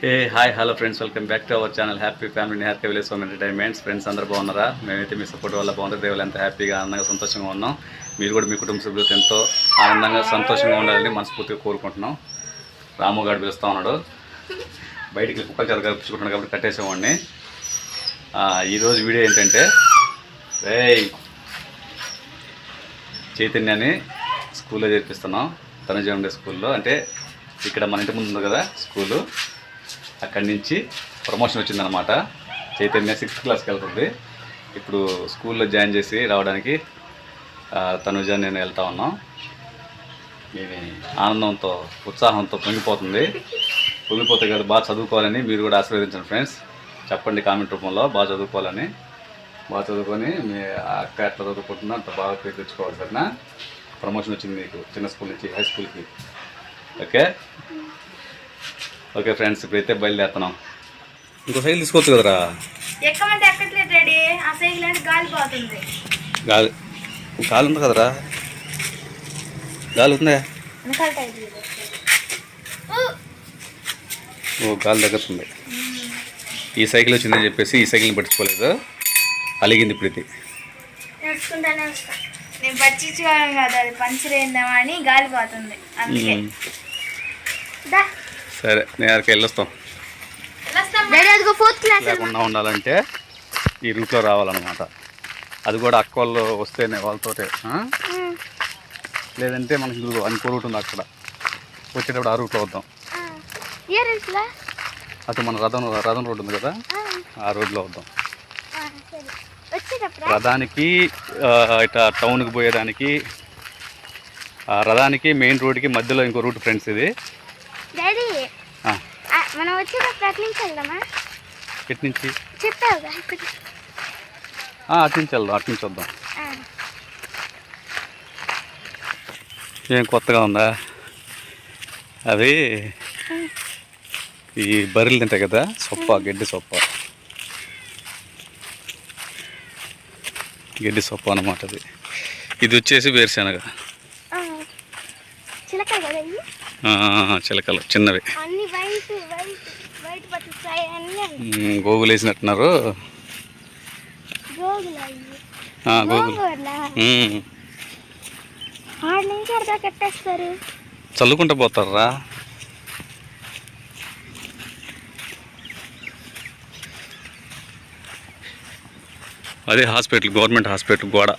Hey hi hello friends welcome back to our channel happy family happy village home entertainments friends అందరూ బాగున్నారా? మేమైతే మీ support వల్ల బాగుంటుంది దేవుళ్ళు ఎంత హ్యాపీగా ఆనందంగా సంతోషంగా ఉన్నాం. మీరు కూడా మీ కుటుంబ సభ్యులతో ఎంతో ఆనందంగా సంతోషంగా ఉండాలని మనస్ఫూర్తిగా కోరుకుంటున్నాం. రాము గారు పిలుస్తూ ఉన్నాడు. బయటికి కుక్కలు చాలా కల్పించుకుంటున్నాడు కాబట్టి కట్టేసేవాడిని. ఈరోజు వీడియో ఏంటంటే రే చైతన్యాన్ని స్కూల్లో చేర్పిస్తున్నాం. తనుజ ఉండే స్కూల్లో. అంటే ఇక్కడ మన ఇంటి ముందు ఉంది కదా స్కూలు. అక్కడి నుంచి ప్రమోషన్ వచ్చిందనమాట చైతన్య సిక్స్త్ క్లాస్కి వెళ్తుంది. ఇప్పుడు స్కూల్లో జాయిన్ చేసి రావడానికి తనుజ నేను వెళ్తా ఉన్నాం. నేను ఆనందంతో ఉత్సాహంతో పొంగిపోతుంది. పొంగిపోతే కదా బాగా చదువుకోవాలని మీరు కూడా ఆశీర్వదించండి ఫ్రెండ్స్. చెప్పండి కామెంట్ రూపంలో బాగా చదువుకోవాలని. బాగా చదువుకొని మీ అక్క ఎట్లా చదువుకుంటున్నా అంత బాగా పేరు తెచ్చుకోవాలి సరేనా? ప్రమోషన్ వచ్చింది మీకు చిన్న స్కూల్ నుంచి హై స్కూల్కి. ఓకే? ఓకే ఫ్రెండ్స్ ఇప్పుడైతే బయలుదేరుతున్నాం. ఇంకో సైకిల్ తీసుకోవచ్చు కదరా? ఎక్కమంటే ఎక్కట్లేదు డాడీ. ఆ సైకిల్ అంటే గాలి పోతుంది. గాలి గాలి ఉంది కదరా? గాలి ఉందా! ఓ గాలి తగ్గుతుంది. ఈ సైకిల్ వచ్చిందని చెప్పేసి ఈ సైకిల్ని పట్టించుకోలేదు. అలిగింది ఇప్పుడు ఇది నడుచుకుంటానే వస్తా నేను పట్టించుకోవడం కాదు అది పంచర్ అయిందేమో అని గాలి పోతుంది. అందుకే. సరే నేను అక్కడికి వెళ్ళొస్తాం. లేకుండా ఉండాలంటే ఈ రూట్లో రావాలన్నమాట. అది కూడా అక్క వాళ్ళు వస్తేనే వాళ్ళతోటే ఆ? లేదంటే మనకి ఇంకో రూట్ ఉంది అక్కడ. వచ్చేటప్పుడు ఆ రూట్లో వద్దాం. అటు మన రథం రథం రోడ్డు ఉంది కదా? ఆ. రోడ్లో వద్దాం. రథానికి ఇట్లా టౌన్కి పోయేదానికి ఆ రథానికి మెయిన్ రోడ్కి మధ్యలో ఇంకో రూట్ ఫ్రెండ్స్ ఇది. డాడీ మనం వచ్చేటప్పుడు అటు నుంచి వెళ్దామా? నుంచి. ఆ, అటు నుంచి వెళ్దాం అటు నుంచి వద్దాం ఏం కొత్తగా ఉందా? అవి ఈ బర్రెలు తింటాయి కదా సొప్ప గడ్డి సొప్ప. గడ్డి సొప్ప అన్నమాట అది. ఇది వచ్చేసి వేరుశనగ. చిలకలు చిన్నవి. గోగులు వేసినట్టున్నారు. గోగులు చల్లుకుంటూ పోతారా? అదే హాస్పిటల్ గవర్నమెంట్ హాస్పిటల్ గోడ.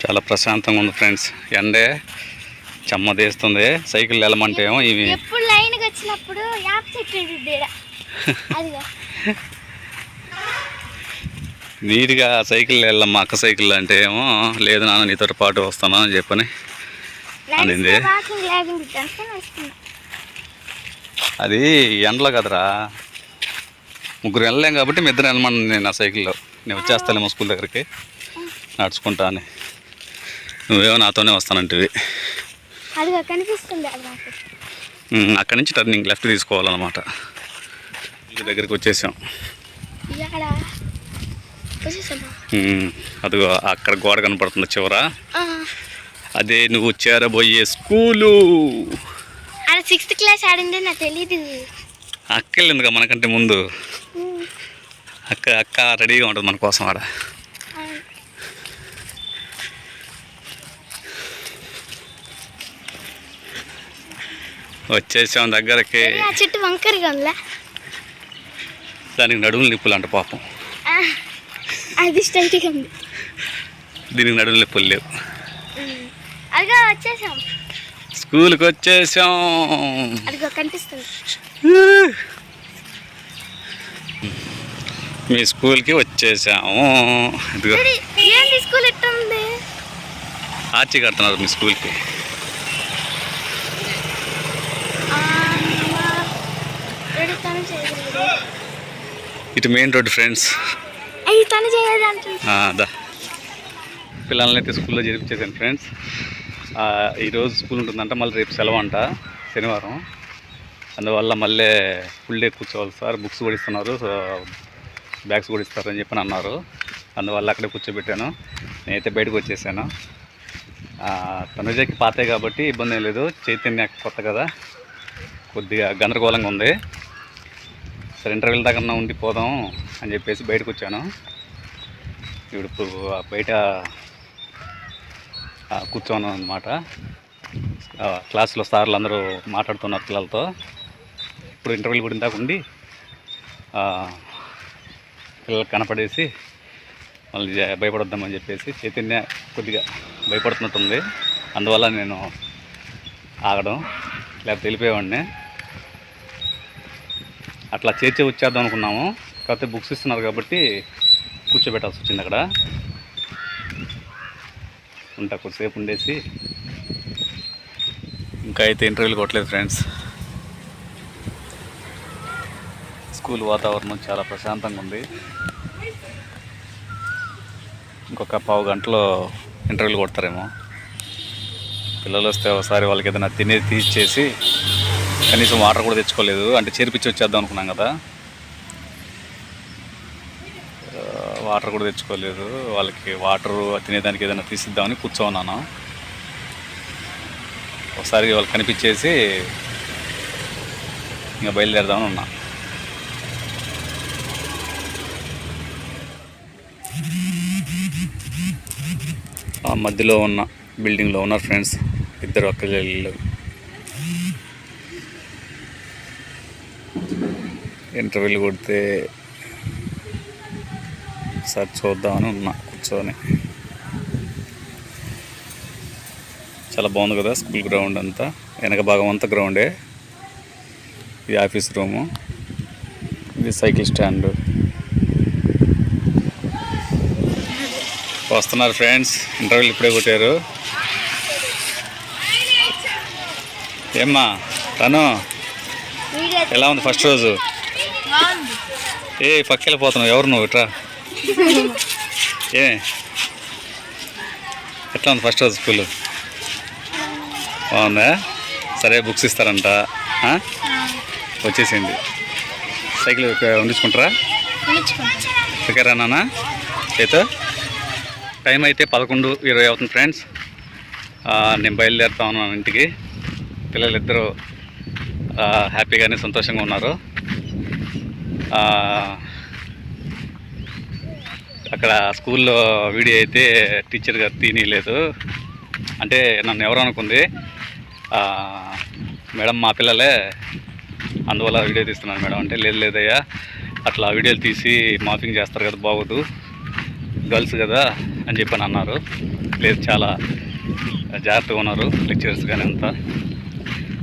చాలా ప్రశాంతంగా ఉంది ఫ్రెండ్స్. ఎండే చెమ్మదేస్తుంది. సైకిల్ వెళ్ళమంటే ఏమో ఇవి. నీట్గా సైకిల్ వెళ్ళమ్మా అక్క సైకిల్ అంటే ఏమో లేదు నాన్న నీతో పాటు వస్తాను అని చెప్పని అనింది. అది ఎండలో కదరా. ముగ్గురు వెళ్ళలేం కాబట్టి మీ ఇద్దరు వెళ్ళమని నేను నా సైకిల్లో. నేను వచ్చేస్తానేమో స్కూల్ దగ్గరికి. నడుచుకుంటా అని. నువ్వేమో నాతోనే వస్తానంటివి. ఉమ్, అక్కడి నుంచి టర్నింగ్ లెఫ్ట్ తీసుకోవాలన్నమాట. దగ్గరికి వచ్చేసాం. అదిగో అక్కడ గోడ కనపడుతుంది చివర. అదే నువ్వు చేరబోయే స్కూలు. సిక్స్త్ క్లాస్ ఆడిందే నాకు తెలీదు. అక్క వెళ్ళిందిగా మనకంటే ముందు. అక్క అక్క రెడీగా ఉంటుంది మన కోసం ఆడ. వచ్చేసాం దగ్గరకి. చెట్టు వంకరగా ఉందా దానికి నడుములు నిప్పులు అంట పాపం. అది స్ట్రైట్గా ఉంది. దీనికి నడుములు నిప్పులు లేవు. అదిగో వచ్చేసాం. స్కూల్కి వచ్చేసాం. అదిగో కనిపిస్తుంది. మీ స్కూల్కి వచ్చేసాము. ఇదిగో. స్కూల్ ఎట్టుంది? ఆర్చి కడుతున్నారు మీ స్కూల్కి డాడీ తను చేయగలడు ఇటు మెయిన్ రోడ్ ఫ్రెండ్స్. దా. పిల్లల్ని అయితే స్కూల్లో చేర్పించేసాను ఫ్రెండ్స్. ఈరోజు స్కూల్ ఉంటుందంట మళ్ళీ రేపు సెలవు అంట శనివారం. అందువల్ల మళ్ళీ ఫుల్ డే కూర్చోవాలి సార్. బుక్స్ కూడా ఇస్తున్నారు సో బ్యాగ్స్ కూడా ఇస్తారని చెప్పని అన్నారు. అందువల్ల అక్కడే కూర్చోబెట్టాను. నేనైతే బయటకు వచ్చేసాను. తనుజకి పాతే కాబట్టి ఇబ్బంది ఏం లేదు. చైతన్య కొత్త కదా. కొద్దిగా గందరగోళంగా ఉంది. సరే ఇంటర్వ్యూల దగ్గర ఉండిపోదాం అని చెప్పేసి బయటకు వచ్చాను ఇప్పుడు బయట కూర్చోను అనమాట క్లాస్లో సార్లు అందరూ మాట్లాడుతున్నారు పిల్లలతో. ఇప్పుడు ఇంటర్వ్యూలు కూడా ఇందాక ఉండి పిల్లలకు కనపడేసి మళ్ళీ భయపడొద్దామని చెప్పేసి చైతన్య కొద్దిగా భయపడుతున్నట్టుంది. అందువల్ల నేను ఆగడం లేకపోతే వెళ్ళిపోయేవాడిని. అట్లా చేర్చే వచ్చేద్దాం అనుకున్నాము. కాకపోతే బుక్స్ ఇస్తున్నారు కాబట్టి కూర్చోబెట్టాల్సి వచ్చింది అక్కడ. ఉంటా కొద్దిసేపు ఉండేసి. ఇంకా అయితే ఇంటర్వ్యూలు కొట్టలేదు ఫ్రెండ్స్. స్కూల్ వాతావరణం చాలా ప్రశాంతంగా ఉంది. ఇంకొక పావు గంటలో ఇంటర్వ్యూలు కొడతారేమో. పిల్లలు వస్తే ఒకసారి వాళ్ళకి ఏదైనా తినేది తీసేసి కనీసం వాటర్ కూడా తెచ్చుకోలేదు. అంటే చేర్పించి వచ్చేద్దాం అనుకున్నాం కదా. వాటర్ కూడా తెచ్చుకోలేదు. వాళ్ళకి వాటర్ తినేదానికి ఏదైనా తీసిద్దామని కూర్చోన్నాను ఒకసారి వాళ్ళు కనిపించేసి ఇంకా బయలుదేరదామని ఉన్నా. ఆ మధ్యలో ఉన్న బిల్డింగ్లో ఉన్నారు ఫ్రెండ్స్ ఇద్దరు అక్కలు ఇంటర్వ్యూలు కొడితే ఒకసారి చూద్దామని ఉన్నా కూర్చొని. చాలా బాగుంది కదా స్కూల్ గ్రౌండ్ అంతా. వెనక భాగం అంతా గ్రౌండే. ఇది ఆఫీస్ రూము. ఇది సైకిల్ స్టాండ్. వస్తున్నారు ఫ్రెండ్స్. ఇంటర్వ్యూలు ఇప్పుడే కొట్టారు. ఏమ్మా తను? ఎలా ఉంది ఫస్ట్ రోజు? ఏ పక్క వెళ్ళిపోతున్నావు ఎవరు నువ్వు? ఇట్రా. ఏ ఎట్లా ఉంది ఫస్ట్ రోజు స్కూల్? బాగుందా? సరే బుక్స్ ఇస్తారంట. వచ్చేసింది. సైకిల్ ఉండించుకుంటారా? ఓకేరా నాన్న అయితే టైం అయితే పదకొండు ఇరవై అవుతుంది ఫ్రెండ్స్. నేను బయలుదేరుతా ఉన్నాను ఇంటికి. పిల్లలిద్దరూ హ్యాపీగానే సంతోషంగా ఉన్నారు. అక్కడ స్కూల్లో వీడియో అయితే టీచర్ గారు తీయలేదు అంటే నన్ను ఎవరు అనుకుంది. మేడం మా పిల్లలే అందువల్ల వీడియో తీస్తున్నాను మేడం. అంటే లేదు లేదయ్యా అట్లా వీడియోలు తీసి మాఫింగ్ చేస్తారు కదా బాగోదు. గర్ల్స్ కదా అని చెప్పని అన్నారు. లేదు చాలా జాగ్రత్తగా ఉన్నారు లెక్చరర్స్ కానీ అంతా.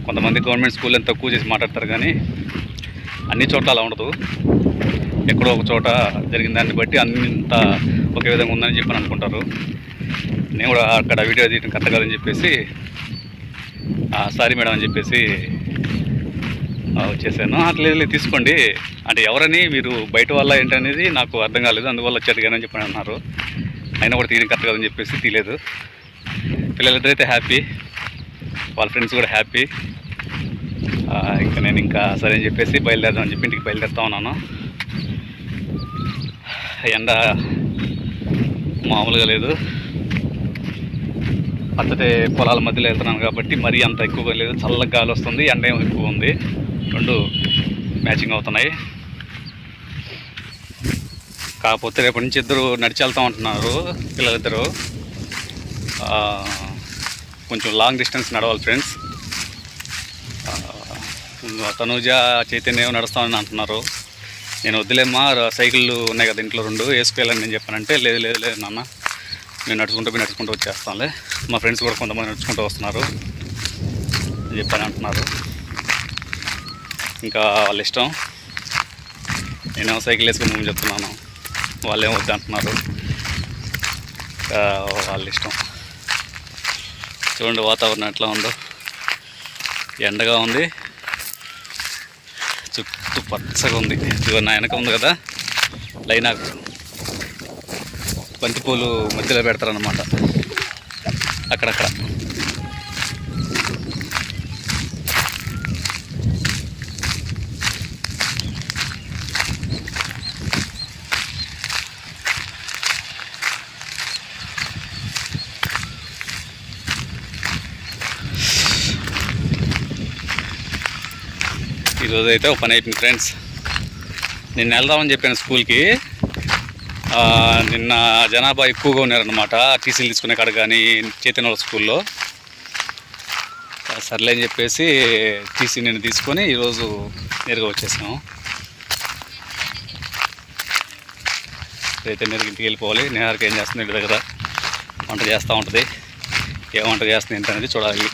కొంతమంది గవర్నమెంట్ స్కూల్ ఎంత తక్కువ చేసి మాట్లాడతారు కానీ అన్ని చోట్ల అలా ఉండదు. ఎక్కడో ఒక చోట జరిగిన దాన్ని బట్టి అంత ఒకే విధంగా ఉందని చెప్పి అనుకుంటారు. నేను కూడా అక్కడ వీడియో తీయడం కరెక్ట్ కాదని చెప్పేసి సారీ మేడం అని చెప్పేసి వచ్చేసాను. అట్లా లేదు లేదు, తీసుకోండి. అంటే ఎవరని మీరు బయట వల్ల ఏంటనేది నాకు అర్థం కాలేదు. అందువల్ల వచ్చాడు కానీ అని చెప్పని అన్నారు. అయినా కూడా తీయడం కరెక్ట్ కాదని చెప్పేసి తీయలేదు. పిల్లలిద్దరైతే హ్యాపీ. వాళ్ళ ఫ్రెండ్స్ కూడా హ్యాపీ. ఇంకా నేను ఇంకా సరే అని చెప్పేసి బయలుదేరదాం అని చెప్పి ఇంటికి బయలుదేరుతా ఉన్నాను. ఎండ మామూలుగా లేదు. పచ్చటి పొలాల మధ్యలో వెళ్తున్నాను కాబట్టి మరీ అంత ఎక్కువగా లేదు. చల్లగా గాలి వస్తుంది ఎండ ఏమో ఎక్కువ ఉంది. రెండు మ్యాచింగ్ అవుతున్నాయి. కాకపోతే రేపటి నుంచి ఇద్దరు నడిచి వెళ్తూ ఉంటున్నారు పిల్లలిద్దరు. కొంచెం లాంగ్ డిస్టెన్స్ నడవాలి ఫ్రెండ్స్ తనూజ చైతన్యం నడుస్తామని అంటున్నారు. నేను వద్దులేమ్మా సైకిళ్ళు ఉన్నాయి కదా ఇంట్లో రెండు వేసుకెళ్ళండి నేను చెప్పానంటే లేదు లేదు లేదు నాన్న నేను నడుచుకుంటూ పోయి నడుచుకుంటూ వచ్చేస్తానులే. మా ఫ్రెండ్స్ కూడా కొంతమంది నడుచుకుంటూ వస్తున్నారు చెప్పాను అంటున్నారు. ఇంకా వాళ్ళ ఇష్టం. నేనేమో సైకిల్ వేసుకుని చెప్తున్నాను. వాళ్ళేమో వద్దు అంటున్నారు. ఇంకా వాళ్ళ ఇష్టం. చూడండి వాతావరణం ఎట్లా ఉందో. ఎండగా ఉంది. చుట్టూ పచ్చగా ఉంది ఇదిగో నా వెనక ఉంది కదా. లైనాక్ బంతిపూలు మధ్యలో పెడతారనమాట అక్కడక్కడ. ఈరోజు అయితే ఒక పని అయిపోయింది ఫ్రెండ్స్. నిన్న వెళ్దామని చెప్పాను స్కూల్కి. నిన్న జనాభా ఎక్కువగా ఉన్నారనమాట టీసీలు తీసుకునే కాడ కానీ చైతన్య స్కూల్లో. సర్లే అని చెప్పేసి టీసీ నేను తీసుకొని ఈరోజు నేరుగా వచ్చేసాము. అయితే నేరుగా ఇంటికి వెళ్ళిపోవాలి. నేహారికి ఏం చేస్తుంది ఇంటి దగ్గర? వంట చేస్తూ ఉంటుంది. ఏ వంట చేస్తుంది ఏంటనేది చూడాలి.